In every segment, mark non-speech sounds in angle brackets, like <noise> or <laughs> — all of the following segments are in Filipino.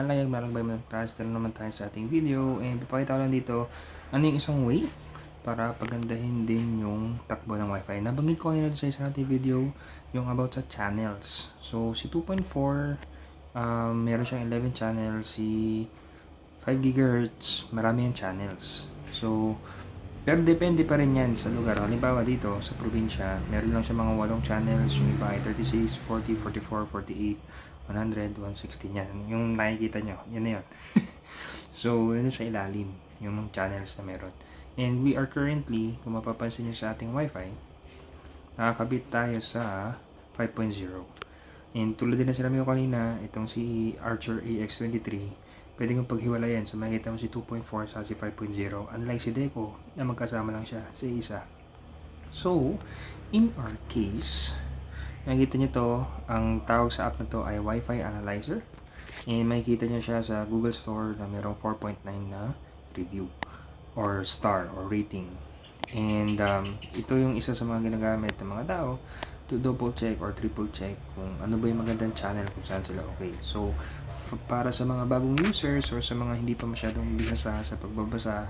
Malayag, malang ba mag-transfer naman tayo sa ating video and papakita ko lang dito ano yung isang way para pagandahin din yung takbo ng wifi. Nabanggit ko kanina sa isang ating video yung about sa channels. So si 2.4 um, meron siyang 11 channels, si 5 GHz marami yung channels. So pero depende pa rin yan sa lugar. Halimbawa dito sa probinsya, meron lang siya mga 8 channels, yung iba ay 36, 40, 44, 48, 100, 160 yan. Yung nakikita nyo, yan na yun. <laughs> so, yun sa ilalim, yung mga channels na meron. And we are currently, kung mapapansin nyo sa ating wifi, nakakabit tayo sa 5.0. And tulad din na sinabi ko kanina, itong si Archer AX23, pwede kong paghiwalayan. So, makikita mo si 2.4 sa si 5.0. Unlike si Deco, na magkasama lang siya sa isa. So, in our case, makikita nyo to, ang tawag sa app na to ay Wi-Fi Analyzer. And makikita nyo siya sa Google Store na mayroong 4.9 na review or star or rating. And um, ito yung isa sa mga ginagamit ng mga tao to double check or triple check kung ano ba yung magandang channel kung saan sila okay. So, para sa mga bagong users or sa mga hindi pa masyadong binasa sa pagbabasa,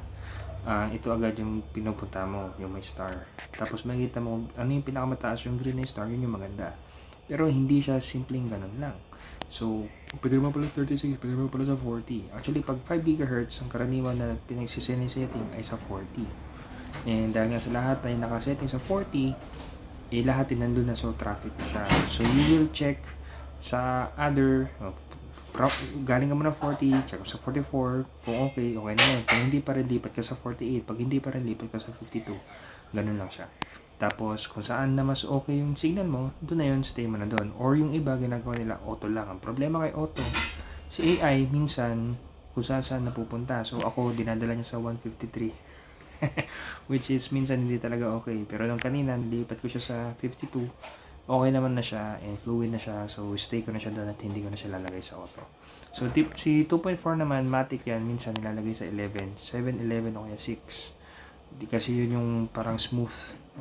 ah, ito agad yung pinupunta mo, yung may star. Tapos makikita mo ano yung pinakamataas yung green na star, yun yung maganda. Pero hindi siya simpleng ganun lang. So, pwede mo pala 36, pwede mo pala sa 40. Actually, pag 5 GHz, ang karaniwan na pinagsisinisetting ay sa 40. And dahil nga sa lahat ay nakasetting sa 40, eh lahat din nandun na so traffic na siya. So you will check sa other oh, pro, galing ka muna 40, check mo sa 44, kung okay, okay na yun. Kung hindi pa rin lipat ka sa 48, pag hindi pa rin lipat ka sa 52, ganun lang siya. Tapos, kung saan na mas okay yung signal mo, doon na yun, stay mo na doon. Or yung iba, ginagawa nila auto lang. Ang problema kay auto, si AI, minsan, kung saan saan napupunta. So, ako, dinadala niya sa 153. <laughs> Which is, minsan hindi talaga okay. Pero nung kanina, nilipat ko siya sa 52. Okay naman na siya, and fluid na siya. So, stay ko na siya doon at hindi ko na siya lalagay sa auto. So, tip, si 2.4 naman, matic yan, minsan nilalagay sa 11. 7, 11 o kaya 6. Di kasi yun yung parang smooth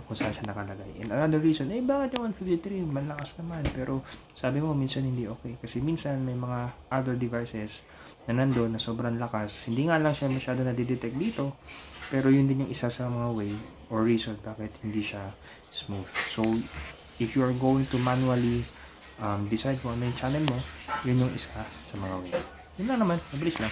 kung saan siya nakalagay. And another reason, eh bakit yung 153? Malakas naman. Pero sabi mo, minsan hindi okay. Kasi minsan may mga other devices na nandun na sobrang lakas. Hindi nga lang siya masyado na-detect dito. Pero yun din yung isa sa mga way or reason bakit hindi siya smooth. So, if you are going to manually um, decide kung ano yung channel mo, yun yung isa sa mga way. Yun lang naman. Mabilis lang.